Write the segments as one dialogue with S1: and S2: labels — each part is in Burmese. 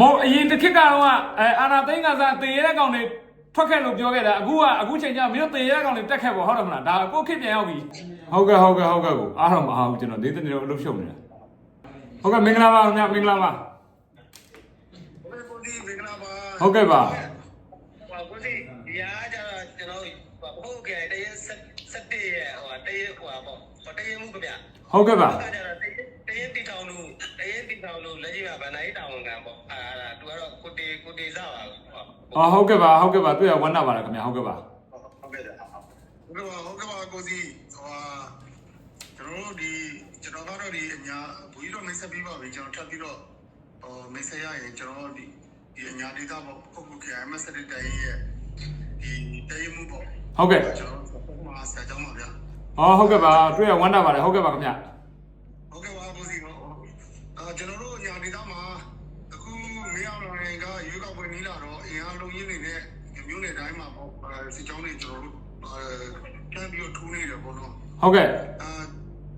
S1: မောအရင်တစ်ခေတ်ကတော့အဲအာနာသိန်းကစားတေရတဲ့ကောင်တွေထွက်ခဲ့လို့ပြောခဲ့တာအခုကအခုချိန်ကျမင်းတို့တေရတဲ့ကောင်တွေတက်ခဲ့ပေါ့ဟုတ်တယ်မလားဒါကိုခေတ်ပြန်ရောက်ပြီဟုတ်ကဲ့ဟုတ်ကဲ့ဟုတ်ကဲ့ကိုအားတော့မအားဘူးကျွန်တော်ဒေသနေတော့အလုပ်ရှုပ်နေတာဟုတ်ကဲ့မင်္ဂလာပါခင်ဗျမင်္ဂလာပါ
S2: ဘယ်ကိုဒီမင်္ဂလာပါ
S1: ဟုတ်ကဲ့ပါ
S2: ဟိုကိုဒီဒီအားကြတော့ကျွန်တော်ဟုတ်ကဲ့တရေစက်တရေဟိုတရေဟိုပေါ့ဟိုတရေမှုကြဗျာ
S1: ဟုတ်ကဲ့ပါ
S2: အဲ့ဒါကြတော့တရေတီထောင်လို့ တရေတီထောင်လို့လက်ကြီးကဗန်နိုင်တောင်ဝန်ခံပေါ့အာဒါသူကတော့ကိုတီကိုတီစားပါ
S1: အော်ဟုတ်ကဲ့ပါဟုတ်ကဲ့ပါတွေ့ရဝမ်းသာပါလားခင်ဗျဟုတ်ကဲ့ပါ
S2: ဟုတ်ကဲ့ဟုတ်ကဲ့ဟုတ်ကဲ့ပါကိုစီဟိုကျွန်တော်တို့ဒီကျွန်တော်ကတော့ဒီအညာဘူးကြီးတော့မိတ်ဆက်ပြီးပါပြီကျွန်တော်ထပ်ပြီးတော့ဟိုမိတ်ဆက်ရရင်ကျွန်တော်ဒီဒီအညာဒေတာပေါ့ပုတ်ပုတ်ခဲအမဆက်တဲ့တရေရဲ့ဒီတရေမှုပေါ့
S1: ဟုတ်ကဲ့
S2: ကျွန်တော်တို့မှာဆက်ကြောင်းပါဗျာ
S1: အော်ဟုတ်ကဲ့ပါတွေ့ရဝမ်းသာပါတယ်ဟုတ်ကဲ့ပါခင်ဗျ
S2: ဟုတ်ကဲ့ပါဘူးစီနော်အာ ကျွန်တော်တို့ညာဒေတာမှာအခုမင်းအောင်လိုင်ကရွေးကောက်ပွဲနီးလာတော့အင်အားလုံးရင်းနေတဲ့မျိုးနယ်တိုင်းမှာပေါ့အဲစစ်ကြောင်းတွေကျွန်တော်တို့အဲတန်းပြီးတော့ထိုးနေတယ်ပေါ့နော်
S1: ဟုတ်ကဲ့
S2: အာ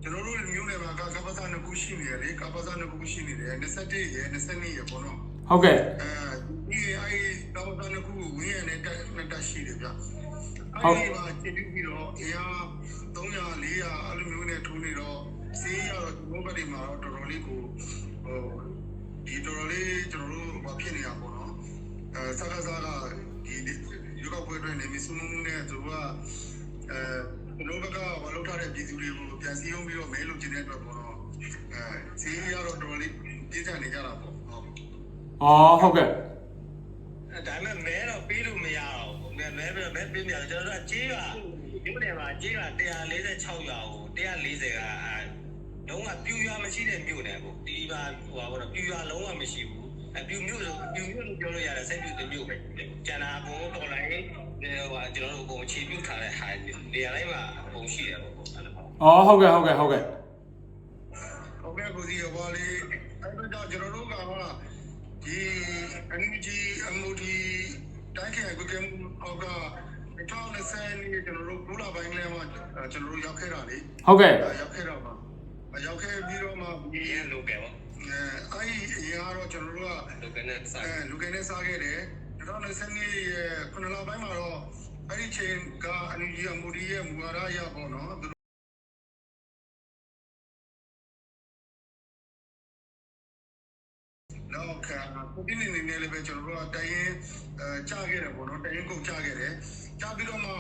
S2: ကျွန်တော်တို့မျိုးနယ်မှာကကပ္ပစာနှစ်ခုရှိနေတယ်လေကပ္ပစာနှစ်ခုရှိနေတယ်21ရယ်22ရယ်ပေါ့နော်
S1: ဟုတ်ကဲ့
S2: အဲဒီအဲကပ္ပစာနှစ်ခုကိုဝင်းရနဲ့တက်နဲ့တက်ရှိတယ်ဗျအဲဒီမှာကျင်းပြီးတော့အင်အား300 400အဲ့လိုမျိုးနဲ့ထိုးနေတော့ စီးရတော့ဒီဘက်တွေမှာတော့တော်တော်လေးကိုဟိုဒီတော်တော်လေးကျွန်တော်တို့ဟောဖြစ်နေတာပေါ့နော်အဲစကားစကားဒီရုပ်ောက်ပွဲတွေနေမစုံမှုနဲ့သူကအဲကျွန်တော်ဘက်ကဝလောက်ထားတဲ့ပြည်သူတွေကိုပြန်စည်းရုံးပြီးတော့မဲလုပ်ချင်တဲ့အတွက်ပေါ့နော်အဲစီးရတော့တော်တော်လေးပြည့်ထန်နေကြတာပေါ့ဟုတ်
S1: အော်ဟုတ်ကဲ့
S2: ဒါပေမဲ့မဲတော့ပေးလို့မရအောင်မဲမဲမဲမဲပေးမြတယ်ကျွန်တော်တို့ကြေးကမြို့နယ်မှာကြေးက146ရွာကို140က လုံးဝပြူရွာမရှိတဲ့မြို့နယ်ပေါ့ဒီမှာဟိုပါတော့ပြူရွာလုံးဝမရှိဘူးအပြူမြို့ဆိုပြူမြို့လို့ပြောလို့ရတယ်စိတ်ပြူတဲ့မြို့ပဲကျန်တာအကုန်တော်လိုက်ဟိုကျွန်တော်တို့အကုန်ခြေပြုတ်ထားတဲ့ဟာနေရာတိုင်းမှာအကုန်ရှိတယ်ပေါ့အဲ့လို
S1: အော်ဟုတ်ကဲ့ဟုတ်ကဲ့ဟုတ်ကဲ့
S2: ဟုတ်ကဲ့ကိုစီရောပါလေအဲ့တော့ကျွန်တော်တို့ကဟောဒီ energy MOD တိုင်းခဲကိုကဲဟောက2020นี่ကျွန်တော်တို့ဘုလာပိုင်းလဲမှာကျွန်တော်တို့ရောက်ခဲ့တာလေ
S1: ဟုတ်ကဲ့
S2: ရောက်ခဲ့တော့မှာ ရောက်ခဲ့ပြီးတော့မှဒီလိုကဲပေါ့အဲအဲ့ဒီအရင်ကတော့ကျွန်တော်တို့ကလူကနေစားအဲလူကနေစားခဲ့တယ်2020นี่ရဲ့ခုနလပိုင်းမှာတော့အဲ့ဒီချိန်က energy MOD ရဲ့မူဝါဒရပေါ့နော်သူတို့နောက်ကဒီနေ့နေနေလည်းပဲကျွန်တော်တို့ကတရင်အဲကြားခဲ့တယ်ပေါ့နော်တရင်ကုန်ကြားခဲ့တယ်ကြားပြီးတော့မှ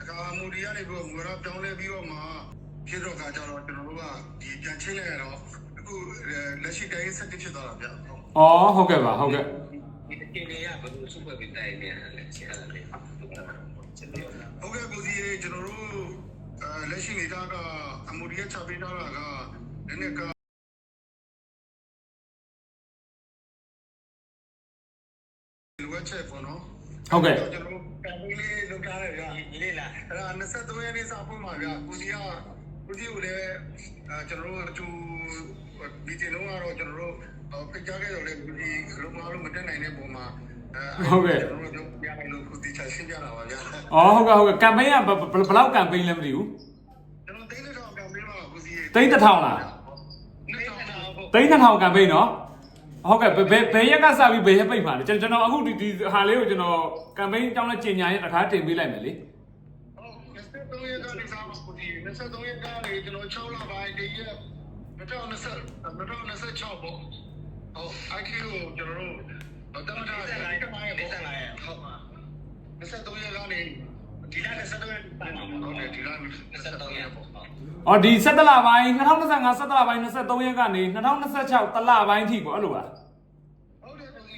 S2: အခါမူဒီကနေပြီးတော့ငွေရပြောင်းလဲပြီးတော့မှ ဖြစ်တော့ကကြတော့ကျွန်တော်တို့ကဒီပြန်ချင်းလိုက်ရတော့အခုလက်ရှိတရင်ဆက်ဖြစ်သွားတာဗျဟုတ်
S1: အော်ဟုတ်ကဲ့ပါဟုတ်ကဲ့
S2: ဒီတကယ်ရဘယ်လိုစုပ်ပြီးတိုင်နေရလဲဆရာလေးဟုတ်ကဲ့ကိုစီကျွန်တော်တို့အဲလက်ရှိနေတာကအမူဒီရချပေးထားတာကနည်းနည်းကလိုအပ်ချက်ပေါ့နော်
S1: ဟုတ်ကဲ့
S2: ကျွန်တော်ကံပေးလေးလုပ်ထားတယ်ဗျာဒီလေးလားအဲ့ဒါ23ရက်နေ့စာဖွင့်ပါဗျာကိုကြီးက ကိုကြီးကိုလည်းအဲကျွန်တော်တို့အတူဒီတင်လုံးကတော့ကျွန်တော်တို့ဖိတ်ကြားခဲ့တော့လေကိုကြီးလုံးမလို့မတက်နိုင်တဲ့ပုံမှာအဲကျွန်တော်တို့ပြရလို့ကိုတီချရှင်းပြတာပါဗျာ
S1: အော်ဟုတ်ကဲ့ဟုတ်ကဲ့ကမ်ပိန်းကဘယ်ဘယ်လောက်ကမ်ပိန်းလဲမသိဘူး
S2: ကျွန်တော်တိတ်တော့ကံပေးပါကိုကြီး
S1: သိန်းတစ်ထောင်လား
S2: နှစ်ထောင်ပါ
S1: သိန်းတစ်ထောင်ကမ်ပိန်းနော်ဟုတ်ကဲ့ဘယ်ဘယ်ဘယ်ရက်ကစပြီးဘယ်ရက်ပိတ်မှာလဲကျွန်တော်ကျွန်တော်အခုဒီဒီဟာလေးကိုကျွန်တော်ကမ်ပိန်းအကြောင်းနဲ့ကြီးညာရင်တစ်ခါတင်ပေးလိုက်မယ်လေ
S2: ဟုတ်23ရက်ကနေစပါကိုကြီး 23ရက်ကနေကျွန်တော်6လပိုင်းတည်းရက်2020 2026ပေါ့ဟုတ်အခီကိုကျွန်တော်တို့တမတာ25ရက်25ရက်ပေါ့25ရက်ဟုတ်ပါ23ရက်ကနေဒီလ23ရက်တိုင်ပါဟုတ်တယ်ဒီလ23ရက်ပေါ့ဟုတ်
S1: အော်ဒီ17လပိုင်း2025 17လပိုင်း23ရက်ကနေ2026တလပိုင်းထိပေါ့အဲ့လိုပါ
S2: ဟုတ်တယ်ကိုစီ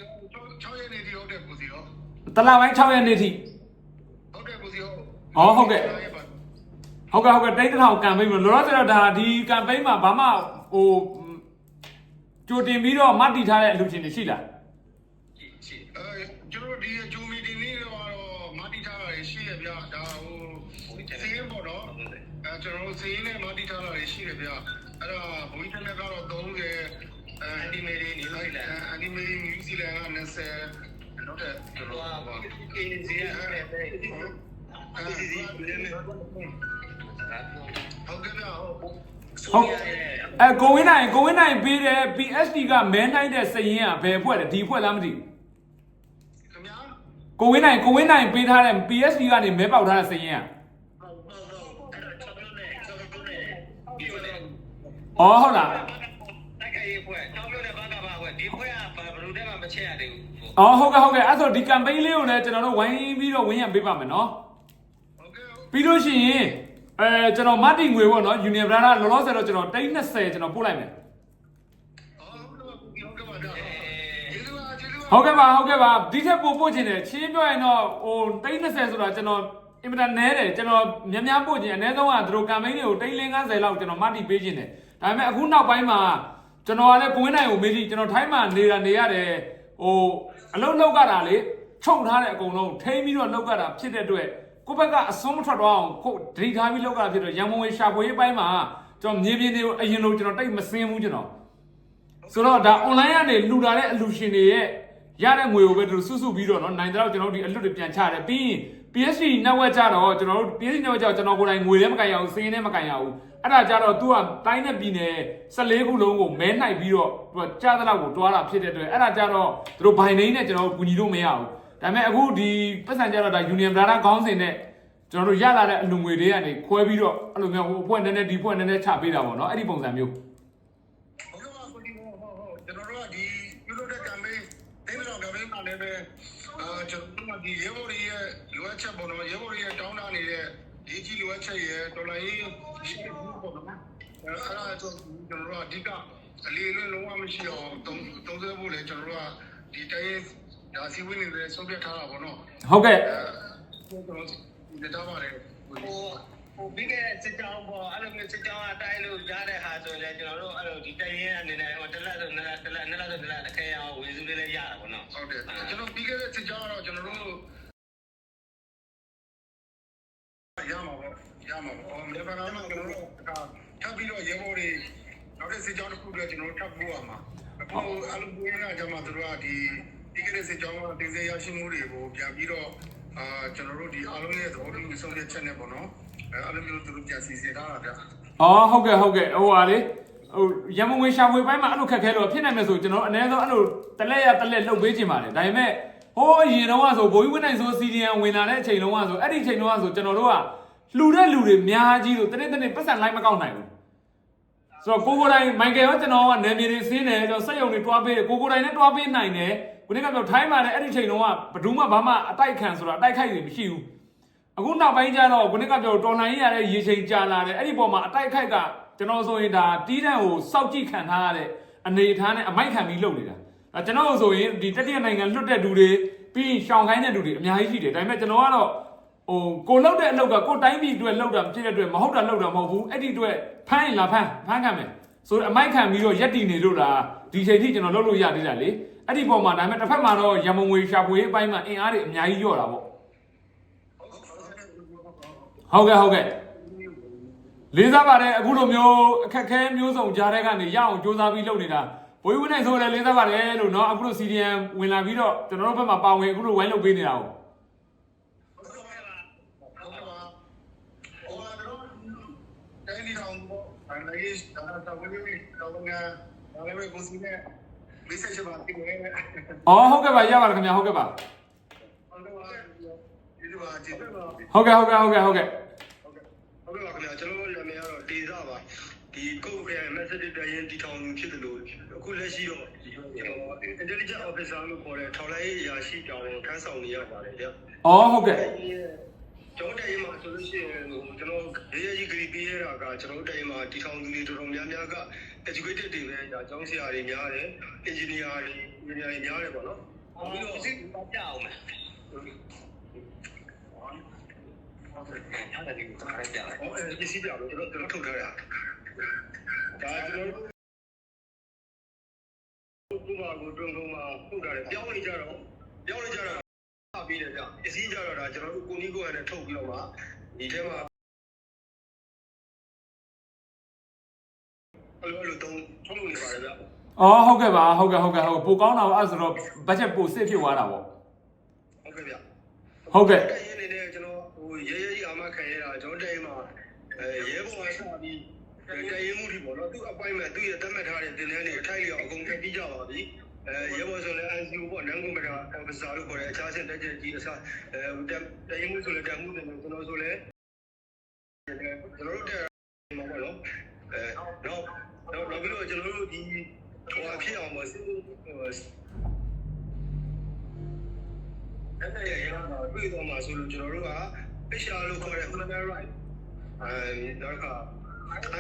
S2: 6ရက်နေဒီဟုတ်တယ်ကိုစီရော
S1: တလပိုင်း6ရက်နေ့ထိ
S2: ဟုတ်တယ်ကိုစီရော
S1: အော်ဟုတ်ကဲ့ ဟုတ်ကဲ့ဟုတ်ကဲ့တိတ်တစ်ထောင်ကမ်ပိန်းမှာလောလောဆယ်တော့ဒါဒီကမ်ပိန်းမှာဘာမှဟိုကြိုတင်ပြီးတော့မတ်တီထားတဲ့အလူချင်းတွေရှိလား
S2: ရှိအဲကျွန်တော်ဒီဂျူမီဒီနေ့တော့မာတီထားတာရှိရဗျာဒါဟိုစီးရင်ပေါ့နော်အဲကျွန်တော်စီးရင်နဲ့မာတီထားတာရှိရဗျာအဲ့ဒါဘုန်းကြီးတက်ကတော့30အန်ဒီမေရီနယူးဇီလန်အန်ဒီမေရီနယူးဇီလန်က20နောက်တဲ့ကျွန်တော်ပါအေးစီရတယ်အဲဒီစီ ဟုတ်ကဲ့ဗျာဟုတ်ဆိုရရဲ့
S1: အဲကိုဝင်းနိုင်ကိုဝင်းနိုင်ပေးတဲ့ PSD ကမဲနိုင်တဲ့စရင်ကဘယ်ဖွဲ့လဲဒီဖွဲ့လားမသိဘူး
S2: ခင်ဗျာ
S1: ကိုဝင်းနိုင်ကိုဝင်းနိုင်ပေးထားတဲ့ PSD ကနေမဲပေါက်ထားတဲ့စရင်က
S2: ဟုတ်ဟုတ်ဟုတ်အဲ့ဒါချက်လို့နဲ့ချက်လို့နဲ့ဒီလိုနဲ့
S1: ဩဟုတ်လား
S2: တိုက်ခိုက်ရေးဖွဲ့တောင်းလို့နဲ့ဘာကဘာဖွဲ့ဒီဖွဲ့ကဘယ်လိုတည်းမှမချက်ရသေးဘူး
S1: ဩဟုတ်ကဲ့ဟုတ်ကဲ့အဲ့ဆိုဒီ campaign လေးကိုလည်းကျွန်တော်တို့ဝိုင်းပြီးတော့ဝင်းရံပေးပါမယ်နော်
S2: ဟုတ်ကဲ့ဟုတ်
S1: ပြီးလို့ရှိရင် အဲကျွန်တော်မတ်တီငွေပေါ့နော် Union Brother လောလောဆယ်တော့ကျွန်တော်တိန်း20ကျွန်တော်ပို့လိုက်မယ်
S2: ဟုတ်ကဲ့ဟုတ်ကဲ့ကျေးဇူးပါကျေးဇူးပါ
S1: ဟုတ်ကဲ့ပါဟုတ်ကဲ့ပါဒီထက်ပို့ပို့ချင်တယ်ချင်းပြောရင်တော့ဟိုတိန်း20ဆိုတာကျွန်တော်အင်မတန်နဲတယ်ကျွန်တော်များများပို့ချင်အနည်းဆုံးကသူတို့ campaign တွေကိုတိန်း50လောက်ကျွန်တော်မတ်တီပေးချင်တယ်ဒါပေမဲ့အခုနောက်ပိုင်းမှာကျွန်တော်ကလည်းကိုဝင်းနိုင်ကိုမေးကြည့်ကျွန်တော်ထိုင်းမှာနေတာနေရတယ်ဟိုအလုံးလောက်ကတာလေချုပ်ထားတဲ့အကုန်လုံးထိန်းပြီးတော့လောက်ကတာဖြစ်တဲ့အတွက် ကိုယ့်ဘက်ကအစွန်းမထွက်တော့အောင်ကိုဒိဋ္ဌာပြီးလောက်တာဖြစ်တော့ရန်မုံဝေရှာဖွေရေးပိုင်းမှာကျွန်တော်မြေပြင်တွေကိုအရင်လိုကျွန်တော်တိတ်မစင်းဘူးကျွန်တော်ဆိုတော့ဒါ online ကနေလှူလာတဲ့အလူရှင်တွေရဲ့ရတဲ့ငွေကိုပဲသူတို့စုစုပြီးတော့နော်နိုင်တဲ့တော့ကျွန်တော်တို့ဒီအလွတ်တွေပြန်ချရတယ်ပြီးရင် PSC network ကြတော့ကျွန်တော်တို့ PSC network ကြတော့ကျွန်တော်ကိုယ်တိုင်ငွေလည်းမကန်ရဘူးစင်းလည်းမကန်ရဘူးအဲ့ဒါကြတော့ तू ကတိုင်းတဲ့ပြည်နယ်14ခုလုံးကိုမဲနိုင်ပြီးတော့ तू ကကြားတဲ့လောက်ကိုတွားတာဖြစ်တဲ့အတွက်အဲ့ဒါကြတော့သူတို့ဘိုင်နေနဲ့ကျွန်တော်တို့ကူညီလို့မရဘူး ဒါပေမဲ့အခုဒီပတ်စံကြတော့ဒါ Union Brother ခေါင်းစဉ်နဲ့ကျွန်တော်တို့ရလာတဲ့အလူငွေတွေကနေခွဲပြီးတော့အဲ့လိုမျိုးဟိုအဖွဲ့နည်းနည်းဒီအဖွဲ့နည်းနည်းချပေးတာပေါ့နော်အဲ့ဒီပုံစံမျိုး
S2: လည်းပဲအာကျွန်တော်တို့ဒီရေဘော်ရီရဲ့လိုအပ်ချက်ပေါ်တော့ရေဘော်ရီရဲ့တောင်းတနေတဲ့ရေးကြီးလိုအပ်ချက်ရဲ့ဒေါ်လာရေးရှိဖို့ပေါ့နော်အဲ့ဒါကျွန်တော်တို့အဓိကအလေးလွင့်လုံးဝမရှိအောင်သုံးသုံးဆွဲဖို့လေကျွန်တော်တို့ကဒီတိုင်း ဒါစီဝင်းနေတဲ့ဆုံးဖြတ်ထားတာပေါ့နော်
S1: ဟုတ်ကဲ့
S2: အဲကျွန်တော်ဒီတော့ပါတယ်ဟိုဟိုပြီးခဲ့တဲ့စစ်ကြောင်းပေါ့အဲ့လိုမျိုးစစ်ကြောင်းအတိုင်းလို့ရတဲ့ဟာဆိုရင်ကျွန်တော်တို့အဲ့လိုဒီတရင်အနေနဲ့ဟိုတစ်လက်ဆိုနှစ်လက်တစ်လက်နှစ်လက်ဆိုတစ်လက်တစ်ခဲအောင်ဝေစုလေးလေးရတာပေါ့နော်ဟုတ်တယ်ကျွန်တော်ပြီးခဲ့တဲ့စစ်ကြောင်းကတော့ကျွန်တော်တို့ရမှာပေါ့ရမှာပေါ့အော်မြေပါကမှာကျွန်တော်တို့ထပ်ပြီးတော့ရေဘော်တွေနောက်တဲ့စစ်ကြောင်းတစ်ခုလည်းကျွန်တော်တို့ထပ်ပို့ရမှာအခုအလုံးပွေးနေတာကျွန်တော်တို့ကဒီ ပြီးခဲ့တဲ့စစ်ကြောင်းကတင်စေရရှိမှုတွေကိုပြန်ပြီးတော့အာကျွန်တော်တို့ဒီအလုံးရဲ့သဘောတူညီဆုံးတဲ့ချက်နဲ့ပေါ့နော်အဲအလုံးမျိုးသူတို့ပြန်စီစဉ်ထားတာဗျ။
S1: အော်ဟုတ်ကဲ့ဟုတ်ကဲ့ဟိုဟာလေဟိုရမငွေရှာဖွေပိုင်းမှာအဲ့လိုခက်ခဲတော့ဖြစ်နိုင်မယ်ဆိုကျွန်တော်အနည်းဆုံးအဲ့လိုတလက်ရတလက်လှုပ်ပေးခြင်းပါတယ်။ဒါပေမဲ့ဟိုအရင်တော့ဆိုဘိုးကြီးဝင်းနိုင်ဆို CDN ဝင်လာတဲ့အချိန်လုံးကဆိုအဲ့ဒီအချိန်လုံးကဆိုကျွန်တော်တို့ကလှူတဲ့လူတွေများကြီးလို့တနေ့တနေ့ပတ်စံလိုက်မကောက်နိုင်ဘူး။ဆိုတော့ကိုကိုတိုင်းမိုင်ကယ်ရောကျွန်တော်ကနယ်မြေတွေဆင်းတယ်ကျွန်တော်စက်ရုံတွေတွားပေးတယ်ကိုကိုတိုင်းနဲ့တွားပေးနိုင်တယ်။ ခုနကပြောထိုင်းမှာလည်းအဲ့ဒီအချိန်လုံးကဘယ်သူမှဘာမှအတိုက်ခံဆိုတာအတိုက်ခိုက်တွေမရှိဘူး။အခုနောက်ပိုင်းကျတော့ခုနကပြောတော်လိုင်းရတဲ့ရေချိန်ကြာလာတယ်အဲ့ဒီပေါ်မှာအတိုက်ခိုက်ကကျွန်တော်ဆိုရင်ဒါတီးတန့်ကိုစောက်ကြည့်ခံထားရတဲ့အနေအထားနဲ့အမိုက်ခံပြီးလုပ်နေတာအဲကျွန်တော်ဆိုရင်ဒီတတိယနိုင်ငံလွတ်တဲ့လူတွေပြီးရင်ရှောင်ခိုင်းတဲ့လူတွေအများကြီးရှိတယ်ဒါပေမဲ့ကျွန်တော်ကတော့ဟိုကိုလှုပ်တဲ့အလုပ်ကကိုတိုင်းပြည်အတွက်လှုပ်တာဖြစ်တဲ့အတွက်မဟုတ်တာလှုပ်တာမဟုတ်ဘူးအဲ့ဒီအတွက်ဖမ်းရင်လာဖမ်းဖမ်းခံမယ်ဆိုတော့အမိုက်ခံပြီးတော့ရက်တည်နေလို့လားဒီချိန်ထိကျွန်တော်လုပ်လို့ရသေးတာလေ အဲ့ဒီပေါ်မှာဒါပေမဲ့တစ်ဖက်မှာတော့ရမုံငွေရှာဖွေရေးအပိုင်းမှာအင်အားတွေအများကြီးညော့တာပေါ့ ဟုတ်ကဲ့ဟုတ်ကဲ့လေးစားပါတယ်အခုလိုမျိုးအခက်ခဲမျိုးစုံကြားတဲ့ကနေရအောင်စူးစမ်းပြီးလုပ်နေတာဘိုးကြီးဝင်းနိုင်ဆိုလည်းလေးစားပါတယ်လို့เนาะအခုလို CDM ဝင်လာပြီးတော့ကျွန်တော်တို့ဘက်မှာပါဝင်အခုလိုဝိုင်းလုပ်ပေးနေတာကို
S2: ဟုတ်ကဲ့ပါဟုတ်ကဲ့ပါဟိုကတော့တိုင်းဒီတောင်ပေါ့အဲ့ဒါကြီးဒါတော့ဝင်းဝင်းတော့ငါဒါလည်းပဲကိုစီနဲ့ မေးဆက်ချပါခ
S1: င်ဗျာအော်ဟုတ်ကဲ့ပါရပါတယ်ခင်ဗျာဟုတ်ကဲ့ပါ
S2: ဟုတ်ကဲ့
S1: ဟုတ်ကဲ့ဟုတ်ကဲ့ဟုတ်ကဲ့ဟုတ်ကဲ့
S2: ပါခင်ဗျာကျွန်တော်နာမည်ကတော့ဒေဇပါဒီကုတ်ခရိုင် message ပြန်ရင်တီထောင်ဖြစ်တယ်လို့အခုလက်ရှိတော့ intelligent officer လို့ခေါ်တဲ့ထောက်လိုင်းအရာရှိကြောင်းခန်းဆောင်နေရပါတယ်ဗျ။
S1: အော်ဟုတ်ကဲ့။
S2: ကျောင်းတိုင်မှာဆိုလို့ရှိရင်ကျွန်တော်ရေးရ ကြီးဂရီပေးရတာကကျွန်တော်တိုင်မှာဒီထောင်သူတွေတော်တော်များများက educated တွေပဲဒါကျောင်းဆရာတွေများတယ် engineer တွေ engineer တွေများတယ်ပေါ့နော်ပြီးတော့စစ်ပါပြအောင်မယ်ဟုတ်ကဲ့အဲ့ဒါဒီကိုခါရပြလိုက်ဟောအဲ့ဒီစီပြလို့ကျွန်တော်ကျွန်တော်ထုတ်ထားတာဒါကျွန်တော်ဘုရားကိုတွန်းကုန်မှာထုတ်ထားတယ်ပြောင်းနေကြတော့ပြောင်းနေကြတော့ပြီးတယ်ဗျပစ္စည်းကြတော့ဒါကျွန်တော်တို့ကိုနီးကိုရနဲ့ထုတ်ပြီးတော့မှဒီထဲမှာ အဲ့လိုအဲ့လိုတုံးထုတ်လို့နေပါတယ်ဗျ
S1: อ๋อဟုတ်ကဲ့ပါဟုတ်ကဲ့ဟုတ်ကဲ့ဟုတ်ပိုကောင်းတာပေါ့အဲ့ဆိုတော့ budget ပိုစစ်ဖြစ်သွားတာပေါ့
S2: ဟုတ်ကဲ့ဗျ
S1: ဟုတ်ကဲ့
S2: တိုင်ရင်းနေတဲ့ကျွန်တော်ဟိုရဲရဲကြီးအာမခံရတာကျွန်တော်တိုင်မှာအဲရဲဘော်ကစပြီး
S3: တရင်မှုဒီပေါ့နော်သူ့အပိုင်းမဲ့သူ့ရဲ့တတ်မှတ်ထားတဲ့တင်တန်းတွေအထိုက်လျောက်အကုန်ထပ်ပြီးကြပါပြီအဲရေဘော်ဆိုလည်း NCO ပေါ့နန်ကုန်မတာအပစာလို့ခေါ်တဲ့အခြားဆင့်တက်ချက်ကြီးအစားအဲတရင်မှုဆိုလည်းတမှုတယ်ကျွန်တော်ဆိုလည်းကျွန်တော်တို့တဲ့မှာပေါ့နော် အဲတော့တော့ပြီးတော့ကျွန်တော်တို့ဒီဟိုအဖြစ်အောင်ပေါ့စစ်ဟိုအဲ့ဒါရရတာတွေ့တော့မှဆိုလို့ကျွန်တော်တို့က HR လို့ခေါ်တဲ့ human right အဲတော့က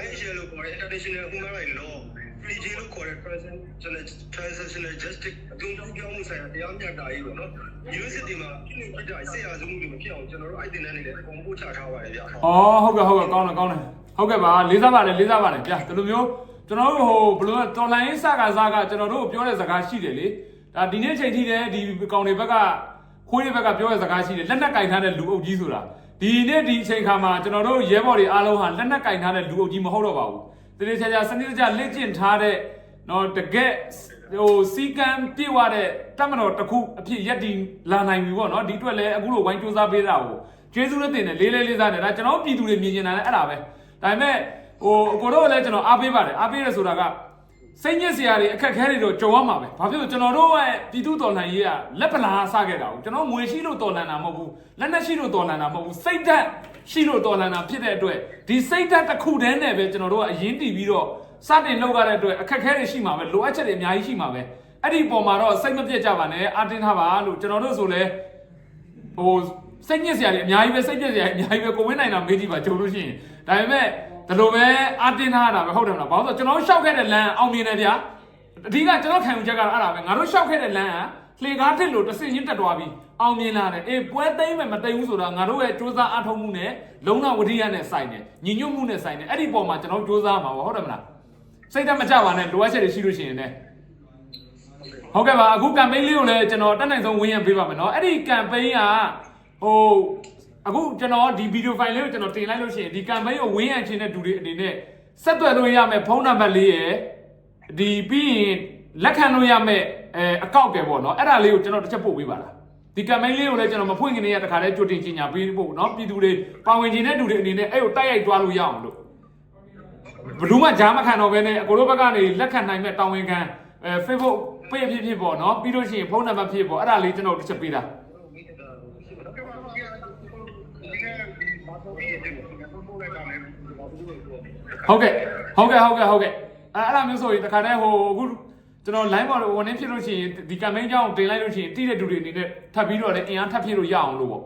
S3: IHL လို့ခေါ်တဲ့ international human right law PJ လို့ခေါ်တဲ့ transitional transitional justice အသွင်ကူးပြောင်းမှုဆိုင်ရာတရားမျှတရေးပေါ့နော် university မှာဖြစ်နေဖြစ်တဲ့ဆေးရစုမှုတွေမဖြစ်အောင်ကျွန်တော်တို့အဲ့ဒီနဲ့နေလည်းပုံပို့ချထားပါတယ်ဗျာ။
S1: အော်ဟုတ်ကဲ့ဟုတ်ကဲ့ကောင်းတယ်ကောင်းတယ်။ ဟုတ်ကဲ့ပါလေးစားပါတယ်လေးစားပါတယ်ဗျာဒီလိုမျိုးကျွန်တော်တို့ဟိုဘယ်လိုလဲတော်လိုင်းစကားစားကကျွန်တော်တို့ပြောတဲ့စကားရှိတယ်လေ။ဒါဒီနေ့ချိန်ထိလည်းဒီကောင်တွေဘက်ကခွေးတွေဘက်ကပြောတဲ့စကားရှိတယ်လက်နက်ကင်ထားတဲ့လူအုပ်ကြီးဆိုတာဒီနေ့ဒီအချိန်ခါမှာကျွန်တော်တို့ရဲဘော်တွေအားလုံးဟာလက်နက်ကင်ထားတဲ့လူအုပ်ကြီးမဟုတ်တော့ပါဘူး။တတိချာချာစနစ်တကျလက်ကျင့်ထားတဲ့နော်တကက်ဟိုစီကံပြေဝတဲ့တမတော်တစ်ခုအဖြစ်ရက်ဒီလာနိုင်ပြီပေါ့နော်ဒီအတွက်လည်းအခုလိုဝိုင်းစူးစမ်းပေးတာကိုကျေးဇူးလည်းတင်တယ်လေးလေးလေးစားတယ်ဒါကျွန်တော်ပြည်သူတွေမြင်နေတာလည်းအဲ့ဒါပဲ ဒါပေမဲ့ဟိုအကိုတို့ကလည်းကျွန်တော်အားပေးပါတယ်အားပေးရဆိုတာကစိတ်ညစ်စရာတွေအခက်ခဲတွေတော့ကြုံရမှာပဲဘာဖြစ်လို့ကျွန်တော်တို့ရဲ့ပြည်သူတော်လှန်ရေးကလက်ပလာဆခဲ့တာကိုကျွန်တော်ငွေရှိလို့တော်လှန်တာမဟုတ်ဘူးလက်နက်ရှိလို့တော်လှန်တာမဟုတ်ဘူးစိတ်ဓာတ်ရှိလို့တော်လှန်တာဖြစ်တဲ့အတွက်ဒီစိတ်ဓာတ်တစ်ခုတည်းနဲ့ပဲကျွန်တော်တို့ကအရင်တည်ပြီးတော့စတင်လောက်ရတဲ့အတွက်အခက်ခဲတွေရှိမှာပဲလိုအပ်ချက်တွေအများကြီးရှိမှာပဲအဲ့ဒီပုံမှာတော့စိတ်မပြတ်ကြပါနဲ့အတင်းထားပါလို့ကျွန်တော်တို့ဆိုလဲဟိုစိတ်ညစ်စရာတွေအများကြီးပဲစိတ်ပြည့်စရာတွေအများကြီးပဲကိုဝင်းနိုင်တာမေးကြည့်ပါကြုံလို့ရှိရင် ဒါပေမဲ့ဒီလိုပဲအတင်းထားရတာပဲဟုတ်တယ်မလားဘာလို့လဲဆိုတော့ကျွန်တော်တို့ရှောက်ခဲ့တဲ့လမ်းအောင်မြင်တယ်ဗျာအဓိကကျွန်တော်ခံယူချက်ကတော့အဲ့ဒါပဲငါတို့ရှောက်ခဲ့တဲ့လမ်းကလှေကားတစ်လို့တစ်စင်ချင်းတက်သွားပြီးအောင်မြင်လာတယ်အေးပွဲသိမ်းမယ်မသိမ်းဘူးဆိုတော့ငါတို့ရဲ့စူးစမ်းအထောက်မှုနဲ့လုံလဝတိယနဲ့ဆိုင်တယ်ညီညွတ်မှုနဲ့ဆိုင်တယ်အဲ့ဒီပုံမှာကျွန်တော်စူးစမ်းမှာပါဟုတ်တယ်မလားစိတ်ဓာတ်မကြပါနဲ့လိုအပ်ချက်တွေရှိလို့ရှိရင်လည်း ဟုတ်ကဲ့ပါအခုကမ်ပိန်းလေးကိုလည်းကျွန်တော်တက်နိုင်ဆုံးဝင်ရပေးပါမယ်เนาะအဲ့ဒီကမ်ပိန်းကဟို အခုကျွန်တော်ဒီဗီဒီယိုဖိုင်လေးကိုကျွန်တော်တင်လိုက်လို့ရှိရင်ဒီ campaign ကိုဝင်းရံချင်းတဲ့သူတွေအနေနဲ့ဆက်သွယ်လို့ရမယ်ဖုန်းနံပါတ်လေးရယ်ဒီပြီးရင်လက်ခံလို့ရမယ်အဲအကောင့်ပဲပေါ့နော်အဲ့ဒါလေးကိုကျွန်တော်တစ်ချက်ပို့ပေးပါလားဒီ campaign လေးကိုလည်းကျွန်တော်မဖွင့်ခင်တည်းကတခါတည်းကြိုတင်ကြီးညာပေးဖို့နော်ပြည်သူတွေပါဝင်ခြင်းတဲ့သူတွေအနေနဲ့အဲ့ကိုတိုက်ရိုက်သွားလို့ရအောင်လို့ဘလူးမှကြားမခံတော့ဘဲနဲ့အကိုတို့ဘက်ကနေလက်ခံနိုင်မဲ့တာဝန်ခံအဲ Facebook ပေးဖြစ်ဖြစ်ပေါ့နော်ပြီးလို့ရှိရင်ဖုန်းနံပါတ်ဖြစ်ပေါ့အဲ့ဒါလေးကျွန်တော်တစ်ချက်ပေးတာ ဟုတ်ကဲ့ဟုတ်ကဲ့ဟုတ်ကဲ့ဟုတ်ကဲ့အဲ့အဲ့ဒါမျိုးဆိုရင်တခါတည်းဟိုအခုကျွန်တော် line ပေါ်တော့ဝင်နေဖြစ်လို့ရှိရင်ဒီ campaign ကြောင်းတင်လိုက်လို့ရှိရင်တိတဲ့လူတွေအနေနဲ့ထပ်ပြီးတော့လည်းအင်အားထပ်ဖြစ်လို့ရအောင်လို့ပေါ့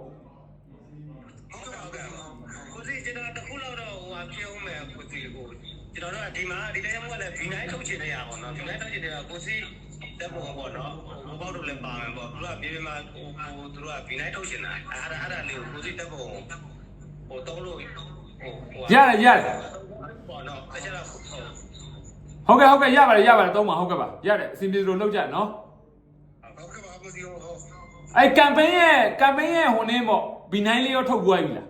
S3: ကိုစီကျွန်တော်တခုလောက်တော့ဟိုအပြောမယ်ကိုစီကိုကျွန်တော်တို့ကဒီမှာဒီတိုင်းမှလည်း V9 ထုတ်ချင်နေရပါတော့ V9 ထုတ်ချင်နေတာကိုစီတက်ဖို့ပေါ့နော်ဟိုဘောက်တို့လည်းပါမယ်ပေါ့သူကပြေးပြေးမှဟိုဟိုသူတို့က V9 ထုတ်ချင်တာအဲ့ဒါအဲ့ဒါလေးကိုကိုစီတက်ဖို့ ဟိုတောင်းလို့ဟိုဟို
S1: ရတယ်ရတယ်
S3: ပေါ့နော်တခြားတော့
S1: ဟုတ်ကဲ့ဟုတ်ကဲ့ရပါတယ်ရပါတယ်သုံးပါဟုတ်ကဲ့ပါရတယ်အစီအပြေလို့လောက်ကြနော်
S3: ဟုတ်ကဲ့ပါကိုစီဟိုဟို
S1: အဲ့ campaign ရဲ့ campaign ရဲ့ဟိုနေပေါ့ B9 လေးရောထုတ်ပွားပြီလား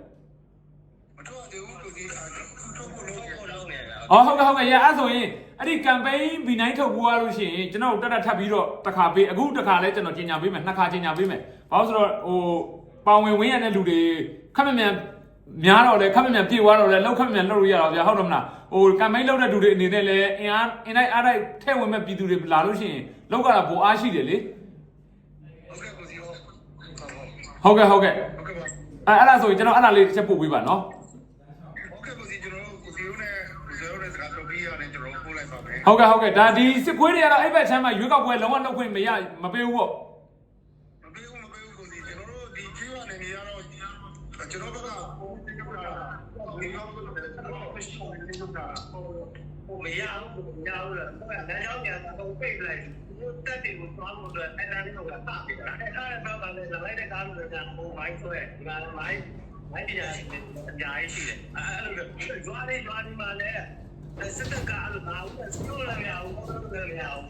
S3: မတော်သေးဘူးကိုစီထုတ်ဖို့လုပ်ဖို့လုပ်နေတာ
S1: အော်ဟုတ်ကဲ့ဟုတ်ကဲ့ရအဲ့ဆိုရင်အဲ့ဒီ campaign B9 ထုတ်ပွားလို့ရှိရင်ကျွန်တော်တက်တက်ထပ်ပြီးတော့တစ်ခါပေးအခုတစ်ခါလဲကျွန်တော်ကြီးညာပေးမယ်နှစ်ခါကြီးညာပေးမယ်ဘာလို့ဆိုတော့ဟိုပေါင်ဝင်ဝင်းရတဲ့လူတွေခက်မမြန် များတော့လေခက်မမြန်ပြေသွားတော့လေလောက်ခက်မမြန်လောက်လို့ရတော့ဗျာဟုတ်တယ်မလားဟို campaign လုပ်တဲ့လူတွေအနေနဲ့လည်းအင်အားအင်တိုင်းအားတိုင်းထဲ့ဝင်မဲ့ပြည်သူတွေလာလို့ရှိရင်လောက်ကတာပိုအားရှိတယ်လေ
S3: ဟုတ်ကဲ့ကိုစီဟို
S1: ဟုတ်ကဲ့ဟုတ်ကဲ့
S3: ဟုတ်ကဲ့ပါ
S1: အဲ့အဲ့ဒါဆိုရင်ကျွန်တော်အဲ့ဒါလေးတစ်ချက်ပို့ပေးပါနော်
S3: ဟုတ်ကဲ့ကိုစီကျွန်တော်တို့ကိုစီရိုးနဲ့ဇေရိုနဲ့စကားပြောပြီးရတယ်ကျွန်တော်တို့ပို့လိုက်ပါမယ်
S1: ဟုတ်ကဲ့ဟုတ်ကဲ့ဒါဒီစစ်ခွေးတွေကတော့အဲ့ဘက်ချမ်းမှာရွေးကောက်ပွဲလုံးဝလုပ်ခွင့်မရမပေးဘူးပေါ့
S3: မပေးဘူးမပေးဘူးကိုစီကျွန်တော်တို့ဒီချီရနေနေရတော့ကျွန်တော်ဘက်ကပုံပြပြတာ ဒီတော့ကျွန်တော်တို့မရှိဘူးနေလို့တာဟိုမရဘူးမရဘူးလားဟုတ်ကဲ့လမ်းကြောင်းပြန်တော့ပိတ်လိုက်ဒီတက်တွေကိုသွားလို့တော့အဲ့ဒါလေးတော့တာပြတာအဲ့ဒါတော့ကလည်းလိုက်တဲ့ကားလို့ကဟိုမိုင်းဆွဲဒီမှာမိုင်းမိုင်းတရားအများကြီးရှိတယ်အဲ့လိုရွာလေးရွာဒီမှာလည်းစစ်တပ်ကအဲ့လိုလာဦးစလို့လည်းမရဘူးဘာလို့လည်းမ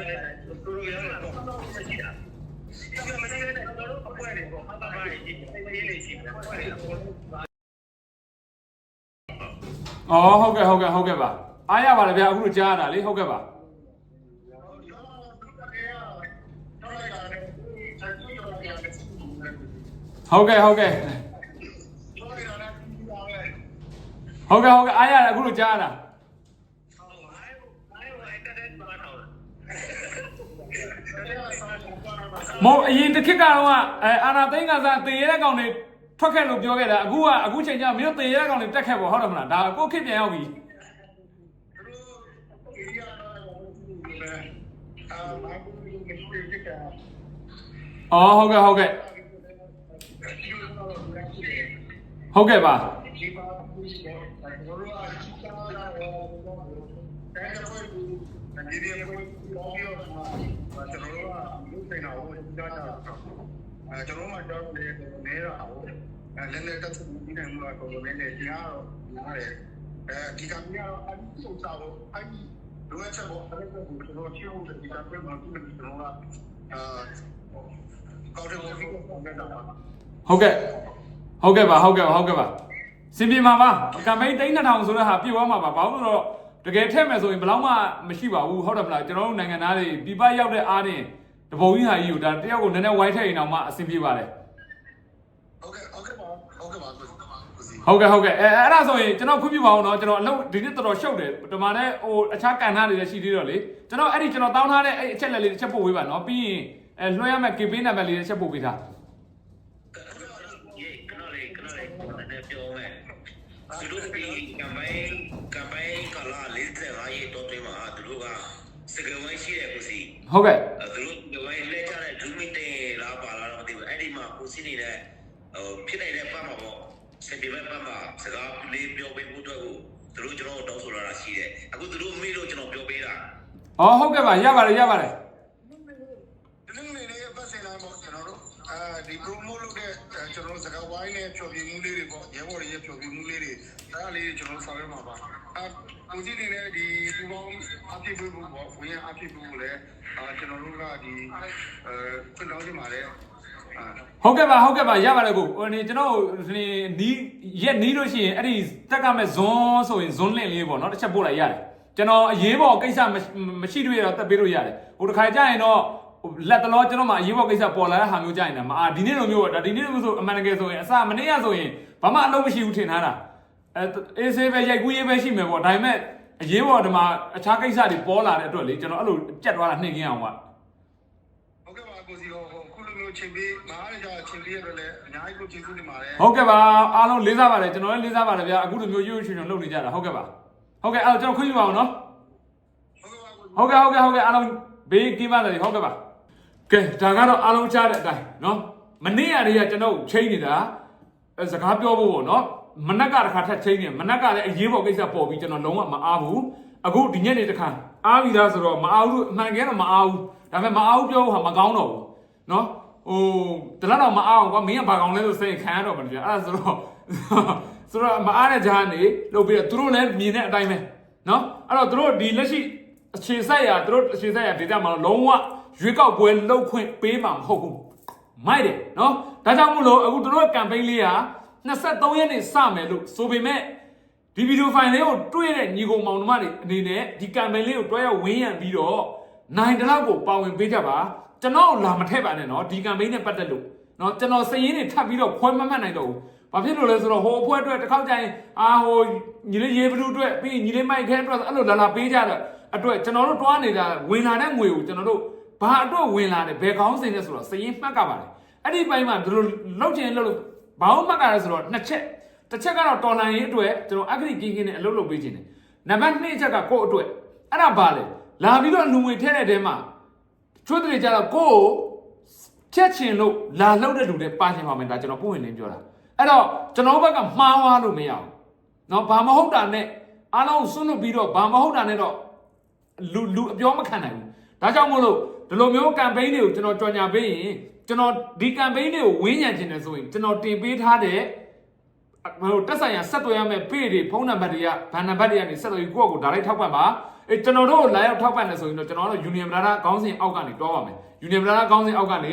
S3: ကျွေးနေတာကိုရီးယားမှာဆက်ကြည့်တာဒီကမနေ့ကတော့တော့အပွဲတွေပေါ့အပပိုင်း
S1: ကြီးနေနေရှိတယ်အပွဲတွေပေါ့အော်ဟုတ်ကဲ့ဟုတ်ကဲ့ဟုတ်ကဲ့ပါအားရပါလားဗျာအခုလိုကြားရတာလေဟုတ်ကဲ့ပါဟုတ်ကဲ့ဟုတ်ကဲ့ဟုတ်ကဲ့ဟုတ်ကဲ့အားရတာအခုလိုကြားရတာ မဟုတ်အရင်တစ်ခေတ်ကတော့အဲအာနာသိန်းကစားတေရတဲ့ကောင်တွေထွက်ခဲ့လို့ပြောခဲ့တာအခုကအခုချိန်ကျမင်းတို့တေရတဲ့ကောင်တွေတက်ခဲ့ပေါ့ဟုတ်တယ်မလားဒါကိုခေတ်ပြန်ရောက်ပြီ
S2: သူတို့ဒီရတော့လည်းအာမိုက်ကိုမရှိတဲ့က
S1: အော်ဟုတ်ကဲ့ဟုတ်ကဲ့ဟုတ်ကဲ့ပါ
S2: ဒီပါဘူးရှိ တယ်ဘိုးရောအချစ်တာလာတော့တိုင်းတော့ဒီဒီကိုပြောပြတော့ကျွန်တော်တို့ကလူဆိုင်တာကိုကြားတာအဲကျွန်တော်မှတော့လေနေရအောင်အဲလည်းလည်းတက်ပြီးဒီနိုင်မှာကိုလည်းလည်းကြားတော့ရတယ်အဲဒီကမြားအဒီစုစားတော့အဲဒီလိုအပ်ချက်ပေါ်အဲ့ဒါကိုကျွန်တော်ချိုးတယ်ဒီကပြမှာဒီလိုကျွန်တော်ကအာကောက်တယ်ဘောပြီးတော့ပြန်တာပါ
S1: ဟုတ်ကဲ့ဟုတ်ကဲ့ပါဟုတ်ကဲ့ပါဟုတ်ကဲ့ပါစင်ပြေမှာပါကမ်ပိန်း3000ဆိုတဲ့ဟာပြည့်သွားမှာပါဘာလို့လဲဆိုတော့ တကယ်ထက်မယ်ဆိုရင်ဘယ်တော့မှမရှိပါဘူးဟုတ်တယ်မလားကျွန်တော်တို့နိုင်ငံသားတွေပြပရောက်တဲ့အားနဲ့တပုံကြီးဟာကြီးကိုဒါတယောက်ကိုနည်းနည်းဝိုင်းထည့်ရင်တော့မှအဆင်ပြေပါတယ်
S2: ဟုတ်ကဲ့ဟုတ်ကဲ့ပါဟုတ်ကဲ့ပါကိုစီ
S1: ဟုတ်ကဲ့ဟုတ်ကဲ့အဲအဲ့ဒါဆိုရင်ကျွန်တော်ခွင့်ပြုပါအောင်နော်ကျွန်တော်အလုပ်ဒီနေ့တော်တော်ရှုပ်တယ်ဒီမှာလည်းဟိုအခြားကန်ထားတွေလည်းရှိသေးတော့လေကျွန်တော်အဲ့ဒီကျွန်တော်တောင်းထားတဲ့အဲ့အချက်လက်လေးတစ်ချက်ပို့ပေးပါနော်ပြီးရင်အဲလွှဲရမယ့် KP နံပါတ်လေးတစ်ချက်ပို့ပေးထား
S4: ရေကနော်လေကနော်လေနည်းပြောမယ် သူတို့ဒီကမ်ပိန်းကမ်ပိန်းကလာ45ရေတော့တွေ့မှာသူတို့ကစကဝိုင်းရှိတယ်ကိုစီ
S1: ဟုတ်ကဲ့
S4: သူတို့ဒီဝိုင်းလက်ချတဲ့ဒူမီတင်လာပါလာတော့မသိဘူးအဲ့ဒီမှာကိုစီနေတဲ့ဟိုဖြစ်နေတဲ့ပတ်မှာပေါ့စင်ပြမဲ့ပတ်မှာစကားလေးပြောပေးဖို့အတွက်ကိုသူတို့ကျွန်တော်တောင်းဆိုလာတာရှိတယ်အခုသူတို့မေးလို့ကျွန်တော်ပြောပေးတာ
S1: အော်ဟုတ်ကဲ့ပါရပါတယ်ရပါတယ်
S2: ဒီလိုနေနေပတ်စင်လာပေါ့ကျွန်တော်တို့ အဲဒီ promo လုပ်တဲ့ကျွန်တော်တို့စကားဝိုင်းနဲ့ဖြော်ပြမှုလေးတွေပေါ့ရဲဘော်တွေရဲ့ဖြော်ပြမှုလေးတွေအဲ့ဒါလေးကျွန်တော်ဆောင်ရွက်မှာပါအဲကိုကြီးနေနဲ့ဒီဒီပေါင်းအဖြစ်ဖို့ပေါ့ဝင်ရအဖြစ်ဖို့လည်းအာကျွန်တော်တို့ကဒီအဲခွင့်တောင်းချင်ပါတယ်အာ
S1: ဟုတ်ကဲ့ပါဟုတ်ကဲ့ပါရပါတယ်ကိုဟိုနေကျွန်တော်ဒီနီးရက်နီးလို့ရှိရင်အဲ့ဒီတက်ကမဲ့ဇွန်းဆိုရင်ဇွန်းလင့်လေးပေါ့နော်တစ်ချက်ပို့လိုက်ရတယ်ကျွန်တော်အရေးပေါ်ကိစ္စမရှိတွေ့ရတော့တက်ပေးလို့ရတယ်ဟိုတစ်ခါကြရင်တော့ လက်တလောကျွန်တော်မှအရေးပေါ်ကိစ္စပေါ်လာတဲ့ဟာမျိုးကြရင်လည်းမအားဒီနေ့လိုမျိုးဒါဒီနေ့လိုမျိုးဆိုအမှန်တကယ်ဆိုရင်အစမနေ့ကဆိုရင်ဘာမှအလုပ်မရှိဘူးထင်ထားတာအဲအေးဆေးပဲရိုက်ကူးရေးပဲရှိမယ်ပေါ့ဒါပေမဲ့အရေးပေါ်ဒီမှာအခြားကိစ္စတွေပေါ်လာတဲ့အတွက်လေကျွန်တော်အဲ့လိုကြက်သွားတာနှိမ့်ခင်းအောင်က
S2: ဟုတ်ကဲ့ပါကိုစီဟိုခုလိုမျိုးချိန်ပေးမအားရကြချိန်ပေးရတော့လည်းအများကြီးကိုကျေးဇူးတင်ပါတယ်
S1: ဟုတ်ကဲ့ပါအားလုံးလေးစားပါတယ်ကျွန်တော်လည်းလေးစားပါတယ်ဗျာအခုလိုမျိုးရွှေ့ရွှေ့ချွန်လုပ်နေကြတာဟုတ်ကဲ့ပါဟုတ်ကဲ့အဲ့တော့ကျွန်တော်ခွင့်ပြုပါအောင်နော်
S2: ဟုတ်ကဲ့ပါကို
S1: ဟုတ်ကဲ့ဟုတ်ကဲ့ဟုတ်ကဲ့အားလုံးဘေးကင်းပါစေဟုတ်ကဲ့ပါ ကဲဒါကတော့အားလုံးချတဲ့အတိုင်းနော်မနေ့ကတည်းကကျွန်တော်ချိန်နေတာအဲစကားပြောဖို့ပေါ့နော်မနက်ကတစ်ခါထပ်ချိန်နေမနက်ကလည်းအရေးပေါ်ကိစ္စပေါ်ပြီးကျွန်တော်လုံးဝမအားဘူးအခုဒီညနေတစ်ခါအားပြီလားဆိုတော့မအားဘူးအမှန်ကဲတော့မအားဘူးဒါပေမဲ့မအားဘူးပြောဖို့ဟာမကောင်းတော့ဘူးနော်ဟိုတလားတော့မအားအောင်ကွာမင်းကဘာကောင်လဲဆိုစိတ်ခံရတော့မှတရားအဲ့ဒါဆိုတော့ဆိုတော့မအားတဲ့ဂျာနေလုပ်ပြီးတော့သူတို့လည်းမြင်တဲ့အတိုင်းပဲနော်အဲ့တော့သူတို့ဒီလက်ရှိအခြေဆက်ရာသူတို့အခြေဆက်ရာဒေတာမှာလုံးဝ ရွေးကောက်ပွဲလှုပ်ခွင့်ပေးမှာမဟုတ်ဘူးမိုက်တယ်နော်ဒါကြောင့်မို့လို့အခုသူတို့ကမ်ပိန်းလေးဟာ23ရက်နေ့စမယ်လို့ဆိုပေမဲ့ဒီဗီဒီယိုဖိုင်လေးကိုတွေ့တဲ့ညီကောင်မောင်နှမတွေအနေနဲ့ဒီကမ်ပိန်းလေးကိုတွဲရောက်ဝင်းရံပြီးတော့နိုင်တလောက်ကိုပါဝင်ပေးကြပါကျွန်တော်လာမထည့်ပါနဲ့နော်ဒီကမ်ပိန်းနဲ့ပတ်သက်လို့နော်ကျွန်တော်စည်ရင်းတွေထပ်ပြီးတော့ခွဲမမှတ်နိုင်တော့ဘူးဘာဖြစ်လို့လဲဆိုတော့ဟိုအဖွဲအတွက်တစ်ခေါက်ကျရင်အာဟိုညီလေးရေဘလူးအတွက်ပြီးရင်ညီလေးမိုက်ခဲအတွက်အဲ့လိုလာလာပေးကြတဲ့အတွက်ကျွန်တော်တို့တွားနေတာဝင်လာတဲ့ငွေကိုကျွန်တော်တို့ ဘာအတွက်ဝင်လာတယ်ဘယ်ကောင်းစင်လဲဆိုတော့စရင်မှတ်ကပါတယ်အဲ့ဒီပိုင်းမှာဒီလိုလောက်ချင်လောက်လို့ဘာလို့မှတ်ကြလဲဆိုတော့နှစ်ချက်တစ်ချက်ကတော့တော်လန်ရေးအတွက်ကျွန်တော်အဂရိကင်းကင်းနဲ့အလုပ်လုပ်ပေးခြင်းတယ်နံပါတ်2ချက်ကကိုယ့်အတွက်အဲ့ဒါဘာလဲလာပြီးတော့လူငွေထည့်တဲ့တဲမှာကျွတ်တွေကြတော့ကိုယ့်ကို ချက်ချင်လို့လာလောက်တဲ့လူတွေပါချင်ပါမယ်ဒါကျွန်တော်ပုံဝင်လင်းပြောတာအဲ့တော့ကျွန်တော်ဘက်ကမှားွားလို့မရဘူးเนาะဘာမဟုတ်တာနဲ့အားလုံးဆွလွတ်ပြီးတော့ဘာမဟုတ်တာနဲ့တော့လူလူအပြောမခံနိုင်ဘူးဒါကြောင့်မို့လို့ ဒီလိုမျိုးကမ်ပိန်းတွေကိုကျွန်တော်ကြော်ညာပေးရင်ကျွန်တော်ဒီကမ်ပိန်းတွေကိုဝင်းညံချင်တယ်ဆိုရင်ကျွန်တော်တင်ပေးထားတဲ့ဟိုတက်ဆိုင်ရဆက်သွယ်ရမယ့်ပေတွေဖုန်းနံပါတ်တွေကဘဏ်နံပါတ်တွေကနေဆက်သွယ်ပြီးကိုယ့်ကိုဒါလိုက်ထောက်ပံ့ပါအဲကျွန်တော်တို့လာရောက်ထောက်ပံ့တယ်ဆိုရင်တော့ကျွန်တော်တို့ Union Brother ခေါင်းစဉ်အောက်ကနေတွားပါမယ် Union Brother ခေါင်းစဉ်အောက်ကနေ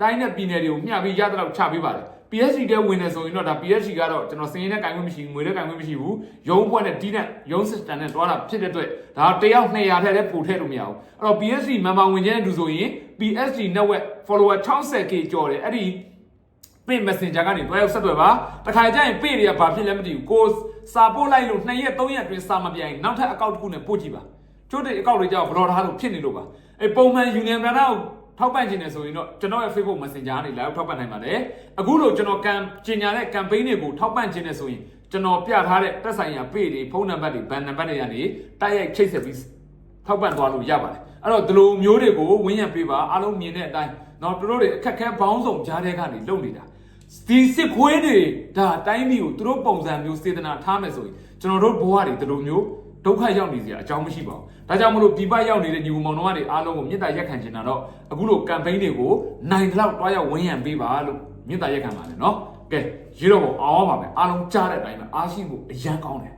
S1: တိုင်းနဲ့ပြည်နယ်တွေကိုမျှပြီးရတဲ့လောက်ချပေးပါတယ် PSG တဲဝင်နေဆိုရင်တော့ဒါ PSG ကတော့ကျွန်တော်စင်းရင်းနဲ့ကင်ခွင့်မရှိဘူးငွေနဲ့ကင်ခွင့်မရှိဘူးရုံးဘွက်နဲ့ဒီနဲ့ရုံး system နဲ့တွားတာဖြစ်တဲ့အတွက်ဒါတယောက်200ထက်လည်းပိုထည့်လို့မရဘူးအဲ့တော့ PSG member ဝင်ခြင်းတူဆိုရင် PSG network follower 60k ကျော်တယ်အဲ့ဒီပင့် messenger ကနေတွားရောက်ဆက်သွယ်ပါတခါကျရင်ပင့်တွေကဘာဖြစ်လဲမသိဘူးကိုစာပို့လိုက်လို့2ရက်3ရက်အတွင်းစာမပြိုင်နောက်ထပ်အကောင့်တစ်ခုနဲ့ပို့ကြည့်ပါချို့တဲ့အကောင့်တွေကြောက်ဘလော်ထားလို့ဖြစ်နေလို့ပါအဲပုံမှန် union brand ကို ထောက်ပံ့ခြင်းနဲ့ဆိုရင်တော့ကျွန်တော်ရဲ့ Facebook Messenger ကနေ live ထောက်ပံ့နိုင်ပါတယ်အခုလို့ကျွန်တော်ကံကျင်ညာတဲ့ campaign တွေကိုထောက်ပံ့ခြင်းနဲ့ဆိုရင်ကျွန်တော်ပြထားတဲ့တက်ဆိုင်ရာ page တွေဖုန်းနံပါတ်တွေဘန်နံပါတ်တွေကနေတိုက်ရိုက်ချိတ်ဆက်ပြီးထောက်ပံ့သွားလို့ရပါတယ်အဲ့တော့ဒီလိုမျိုးတွေကိုဝင်းရံပေးပါအားလုံးမြင်တဲ့အတိုင်းတော့တို့တွေအခက်ခဲဘောင်းဆောင်ကြားတဲ့ကနေလုပ်နေတာဒီစစ်ခွေးတွေဒါတိုင်းပြည်ကိုသူတို့ပုံစံမျိုးစေတနာထားမယ်ဆိုရင်ကျွန်တော်တို့ဘဝတွေဒီလိုမျိုး ဒုက္ခရောက်နေစရာအကြောင်းမရှိပါဘူးဒါကြောင့်မလို့ဒီဘက်ရောက်နေတဲ့ညီကောင်မောင်နှမတွေအားလုံးကိုမေတ္တာရက်ခံချင်တာတော့အခုလိုကမ်ပိန်းတွေကိုနိုင်တဲ့လောက်တွားရောက်ဝင်းရံပေးပါလို့မေတ္တာရက်ခံပါတယ်နော်ကဲရေတော့အောင်ပါမယ်အားလုံးကြားတဲ့အတိုင်းပဲအားရှိဖို့အရန်ကောင်းတယ်